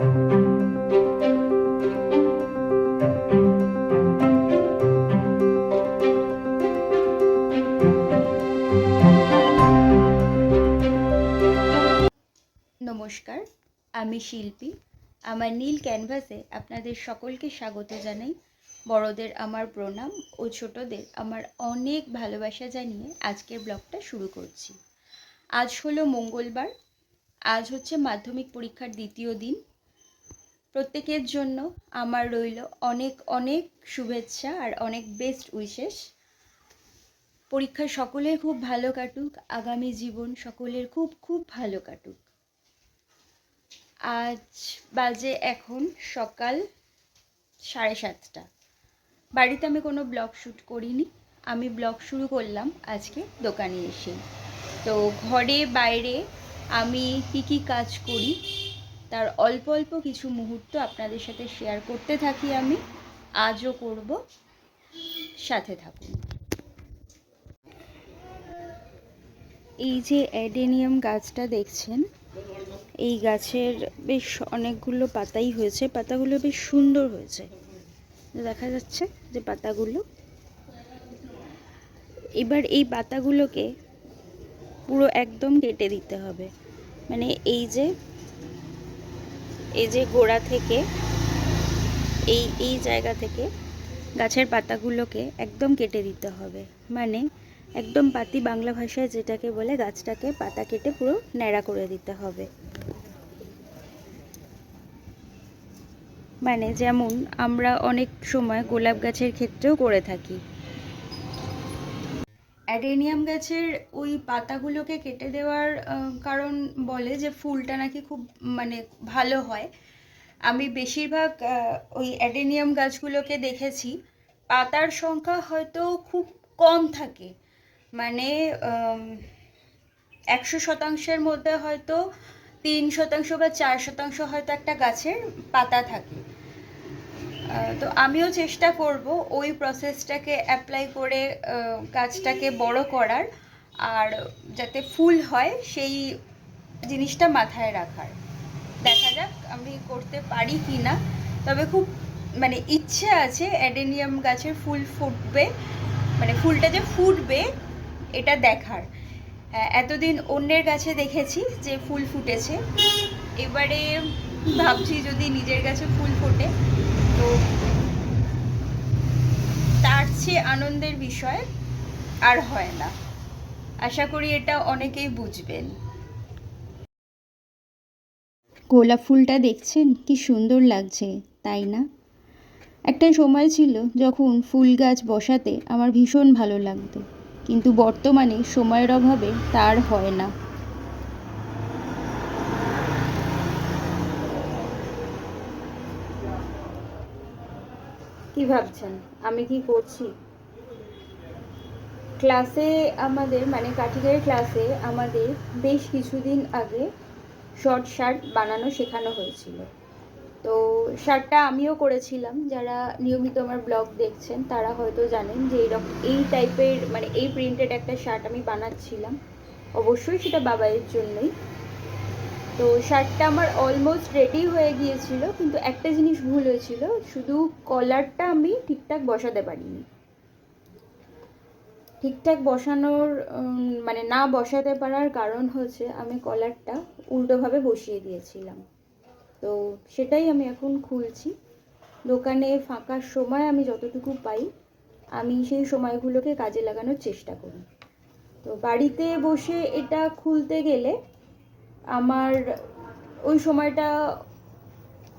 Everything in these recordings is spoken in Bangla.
নমস্কার, আমি শিল্পী। আমার নীল ক্যানভাসে আপনাদের সকলকে স্বাগত জানাই। বড়দের আমার প্রণাম ও ছোটদের আমার অনেক ভালোবাসা জানিয়ে আজকের ব্লগটা শুরু করছি। আজ হলো মঙ্গলবার, আজ হচ্ছে মাধ্যমিক পরীক্ষার দ্বিতীয় দিন। প্রত্যেকের জন্য আমার রইল অনেক অনেক শুভেচ্ছা আর অনেক বেস্ট উইশেস পরীক্ষা সকলের খুব ভালো কাটুক, আগামী জীবন সকলের খুব খুব ভালো কাটুক। আজ বাজে এখন সকাল সাড়ে সাতটা। বাড়িতে আমি কোনো ব্লগ শ্যুট করিনি, আমি ব্লগ শুরু করলাম আজকে দোকানে এসে। তো ঘরে, বাইরে আমি কী কী কাজ করি তার অল্প অল্প কিছু মুহূর্ত আপনাদের সাথে শেয়ার করতে থাকি আমি। আজও করব। সাথে থাকুন। এই যে অ্যাডেনিয়াম গাছটা দেখছেন, এই গাছের বেশ অনেকগুলো পাতাই হয়েছে। পাতাগুলো বেশ সুন্দর হয়েছে। দেখা যাচ্ছে যে পাতাগুলো। এবার এই পাতাগুলোকে পুরো একদম কেটে দিতে হবে। মানে এই যে এই যে গোড়া থেকে, এই এই জায়গা থেকে গাছের পাতাগুলোকে একদম কেটে দিতে হবে। মানে একদম পাতি বাংলা ভাষায় যেটাকে বলে গাছটাকে পাতা কেটে পুরো ন্যাড়া করে দিতে হবে। মানে যেমন আমরা অনেক সময় গোলাপ গাছের ক্ষেত্রেও করে থাকি। অ্যাডেনিয়াম গাছের ওই পাতাগুলোকে কেটে দেওয়ার কারণ বলে যে ফুলটা নাকি খুব মানে ভালো হয়। আমি বেশিরভাগ ওই অ্যাডেনিয়াম গাছগুলোকে দেখেছি। পাতার সংখ্যা হয়তো খুব কম থাকে। মানে একশো শতাংশের মধ্যে হয়তো তিন শতাংশ বা চার শতাংশ হয়তো একটা গাছের পাতা থাকে। তো আমিও চেষ্টা করব ওই প্রসেসটাকে অ্যাপ্লাই করে গাছটাকে বড় করার আর যাতে ফুল হয় সেই জিনিসটা মাথায় রাখার। দেখা যাক আমি করতে পারি কি না তবে খুব মানে ইচ্ছে আছে অ্যাডেনিয়াম গাছের ফুল ফুটবে মানে ফুলটা যে ফুটবে এটা দেখার। এতদিন অন্যের কাছে দেখেছি যে ফুল ফুটেছে। এবারে ভাবছি যদি নিজের কাছে ফুল ফোটে তো তার চেয়ে আনন্দের বিষয় আর হয় না। আশা করি এটা অনেকেই বুঝবেন। গোলাপ ফুলটা দেখছেন? কি সুন্দর লাগছে, তাই না? একটা সময় ছিল যখন ফুল গাছ বসাতে আমার ভীষণ ভালো লাগতো, কিন্তু বর্তমানে সময়ের অভাবে তার হয় না। কি ভাবছেন? আমি কি করছি? ক্লাসে আমাদের মানে কাঠিগাড়ি ক্লাসে আমাদের বেশ কিছুদিন আগে শর্ট শার্ট বানানো শেখানো হয়েছিল। তো শার্টটা আমিও করেছিলাম। যারা নিয়মিত আমার ব্লগ দেখছেন, তারা হয়তো জানেন যে এইরকম এই টাইপের মানে এই প্রিন্টেড একটা শার্ট আমি বানাচ্ছিলাম। অবশ্যই সেটা বাবাইয়ের জন্যই। তো শার্টটা আমার অলমোস্ট রেডি হয়ে গিয়েছিল, কিন্তু একটা জিনিস ভুল হয়েছিল, শুধু কলারটা আমি ঠিকঠাক বসাতে পারিনি। ঠিকঠাক বসানোর মানে না বসাতে পারার কারণ হচ্ছে আমি কলারটা উল্টোভাবে বসিয়ে দিয়েছিলাম। তো সেটাই আমি এখন খুলছি। দোকানে ফাঁকার সময় আমি যতটুকু পাই, আমি সেই সময়গুলোকে কাজে লাগানোর চেষ্টা করি। তো বাড়িতে বসে এটা খুলতে গেলে আমার ওই সময়টা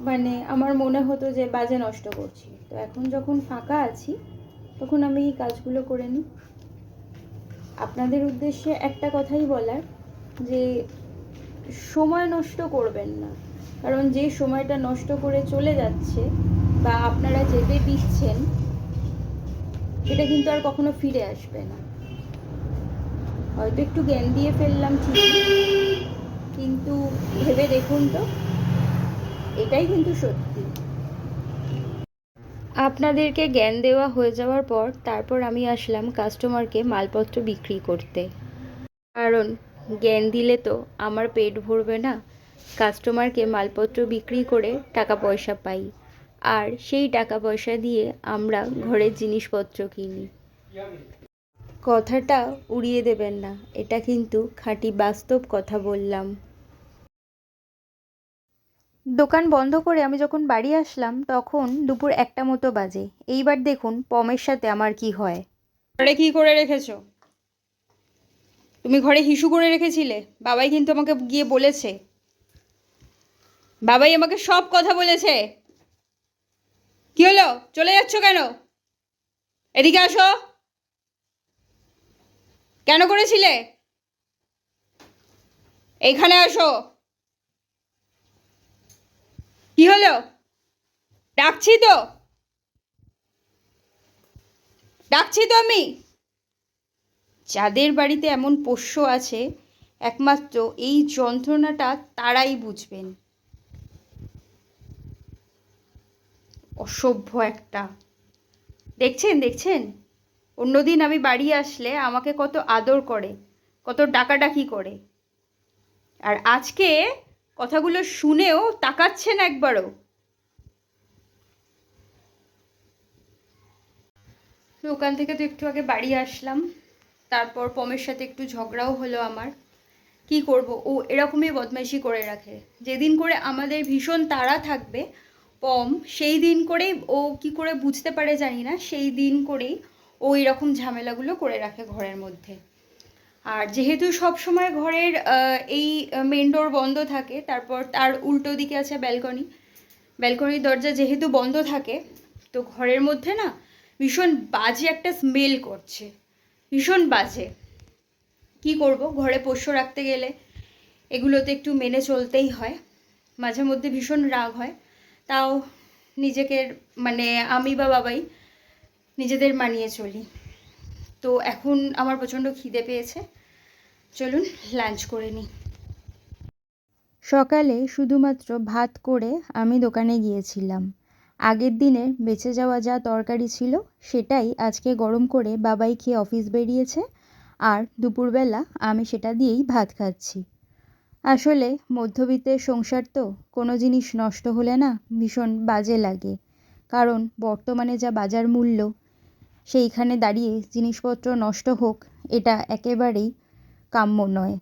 মানে আমার মনে হতো যে বাজে নষ্ট করছি। তো এখন যখন ফাঁকা আছি, তখন আমি এই কাজগুলো করে নিই। আপনাদের উদ্দেশ্যে একটা কথাই বলার, যে সময় নষ্ট করবেন না। কারণ যে সময়টা নষ্ট করে চলে যাচ্ছে বা আপনারা যেতে দিচ্ছেন, সেটা কিন্তু আর কখনো ফিরে আসবে না। হয়তো একটু জ্ঞান দিয়ে ফেললাম, ঠিক। কিন্তু ভেবে দেখুন তো, এটাই কিন্তু সত্যি। আপনাদেরকে জ্ঞান দেওয়া হয়ে যাওয়ার পর তারপর আমি আসলাম কাস্টমারকে মালপত্র বিক্রি করতে। কারণ জ্ঞান দিলে তো আমার পেট ভরবে না কাস্টমারকে মালপত্র বিক্রি করে টাকা পয়সা পাই। আর সেই টাকা পয়সা দিয়ে আমরা ঘরের জিনিসপত্র কিনি। কথাটা উড়িয়ে দেবেন না, এটা কিন্তু খাঁটি বাস্তব কথা বললাম। দোকান বন্ধ করে আমি যখন বাড়ি আসলাম, তখন দুপুর একটা মতো বাজে। এইবার দেখুন পমের সাথে আমার কি হয়। ঘরে কি করে রেখেছো? তুমি ঘরে হিসু করে রেখেছিলে? বাবাই কিন্তু আমাকে গিয়ে বলেছে। বাবাই আমাকে সব কথা বলেছে। কি হলো? চলে যাচ্ছ কেন? এদিকে আসো। কেন করেছিলে? এইখানে আসো। কি হলো? ডাকছি তো। ডাকছি তো আমি। যাদের বাড়িতে এমন পোষ্য আছে, একমাত্র এই যন্ত্রণাটা তারাই বুঝবেন। অসভ্য একটা। দেখছেন দেখছেন? অন্যদিন আমি বাড়ি আসলে আমাকে কত আদর করে, কত ডাকাডাকি করে। আর আজকে কথাগুলো শুনেও তাকাচ্ছেন একবারও। তো ওখান থেকে তো একটু আগে বাড়ি আসলাম, তারপর পমের সাথে একটু ঝগড়াও হলো আমার। কি করব? ও এরকমই বদমাইশি করে রাখে। যেদিন করে আমাদের ভীষণ তাড়া থাকবে, পম, সেই দিন করেই ও কি করে বুঝতে পারে জানি না, সেই দিন করেই ও এরকম ঝামেলাগুলো করে রাখে ঘরের মধ্যে। আর যেহেতু সব সময় ঘরের এই মেন ডোর বন্ধ থাকে, তারপর তার উল্টো দিকে আছে ব্যালকনি ব্যালকনির দরজা যেহেতু বন্ধ থাকে, তো ঘরের মধ্যে না ভীষণ বাজে একটা স্মেল করছে। ভীষণ বাজে। কি করব? ঘরে পোষ্য রাখতে গেলে এগুলোতে একটু মেনে চলতেই হয়। মাঝে মধ্যে ভীষণ রাগ হয়। তাও নিজেকে মানে আমি বা বাবাই নিজেদের মানিয়ে চলি। তো এখন আমার প্রচণ্ড খিদে পেয়েছে। চলুন লাঞ্চ করে নিই। সকালে শুধুমাত্র ভাত করে আমি দোকানে গিয়েছিলাম। আগের দিনের বেঁচে যাওয়া যা তরকারি ছিল, সেটাই আজকে গরম করে বাবাই খেয়ে অফিস বেরিয়েছে আর দুপুরবেলা আমি সেটা দিয়েই ভাত খাচ্ছি। আসলে মধ্যবিত্তের সংসার তো কোনো জিনিস নষ্ট হলে না ভীষণ বাজে লাগে। কারণ বর্তমানে যা বাজার মূল্য সেইখানে দাঁড়িয়ে জিনিসপত্র নষ্ট হোক, এটা একেবারেই কাম্য নয়।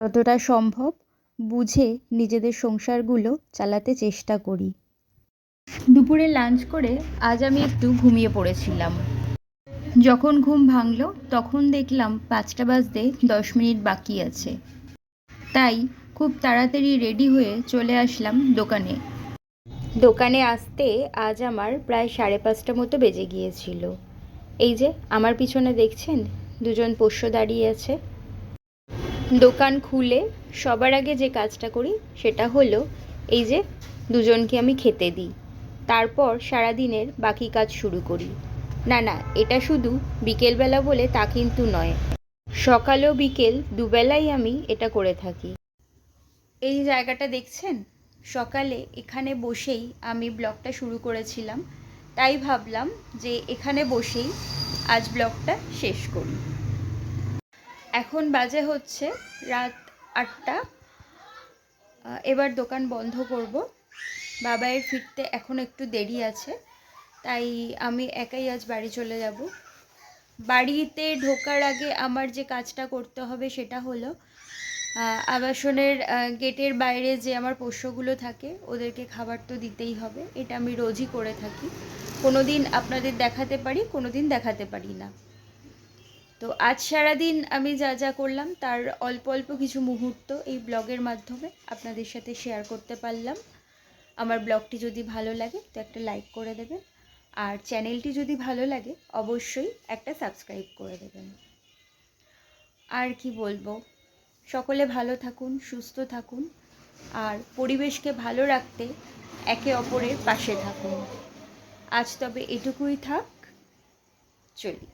যতটা সম্ভব বুঝে নিজেদের সংসারগুলো চালাতে চেষ্টা করি। দুপুরে লাঞ্চ করে আজ আমি একটু ঘুমিয়ে পড়েছিলাম। যখন ঘুম ভাঙলো, তখন দেখলাম পাঁচটা বাজতে দশ মিনিট বাকি আছে। তাই খুব তাড়াতাড়ি রেডি হয়ে চলে আসলাম দোকানে। দোকানে আসতে আজ আমার প্রায় সাড়ে পাঁচটা মতো বেজে গিয়েছিল। এই যে, আমার পিছনে দেখছেন? দুজন পোষ্য দাঁড়িয়ে আছে। দোকান খুলে সবার আগে যে কাজটা করি সেটা হলো, এই যে, দুজনকে আমি খেতে দিই। তারপর সারাদিনের বাকি কাজ শুরু করি। না না, এটা শুধু বিকেলবেলা বলে তা কিন্তু নয়। সকাল ও বিকেল দুবেলাই আমি এটা করে থাকি। এই জায়গাটা দেখছেন? সকালে এখানে বসেই আমি ব্লগটা শুরু করেছিলাম। তাই ভাবলাম যে এখানে বসেই আজ ব্লগটা শেষ করি। এখন বাজে হচ্ছে রাত আটটা। এবার দোকান বন্ধ করব। বাবাইয়ের ফিরতে এখন একটু দেরি আছে, তাই আমি একাই আজ বাড়ি চলে যাব। বাড়িতে ঢোকার আগে আমার যে কাজটা করতে হবে সেটা হলো আবাসনের গেটের বাইরে যে আমার পোষ্যগুলো থাকে, ওদেরকে খাবার তো দিতেই হবে। এটা আমি রোজই করে থাকি। কোনো দিন আপনাদের দেখাতে পারি কোনো দিন দেখাতে পারি না। তো আজ সারাদিন আমি যা যা করলাম, তার অল্প অল্প কিছু মুহূর্ত এই ব্লগের মাধ্যমে আপনাদের সাথে শেয়ার করতে পারলাম। আমার ব্লগটি যদি ভালো লাগে, তো একটা লাইক করে দেবেন। আর চ্যানেলটি যদি ভালো লাগে, অবশ্যই একটা সাবস্ক্রাইব করে দেবেন। আর কি বলব? সকলে ভালো থাকুন, সুস্থ থাকুন আর পরিবেশকে ভালো রাখতে একে অপরের পাশে থাকুন। আজ তবে এটুকুই থাক, চলি।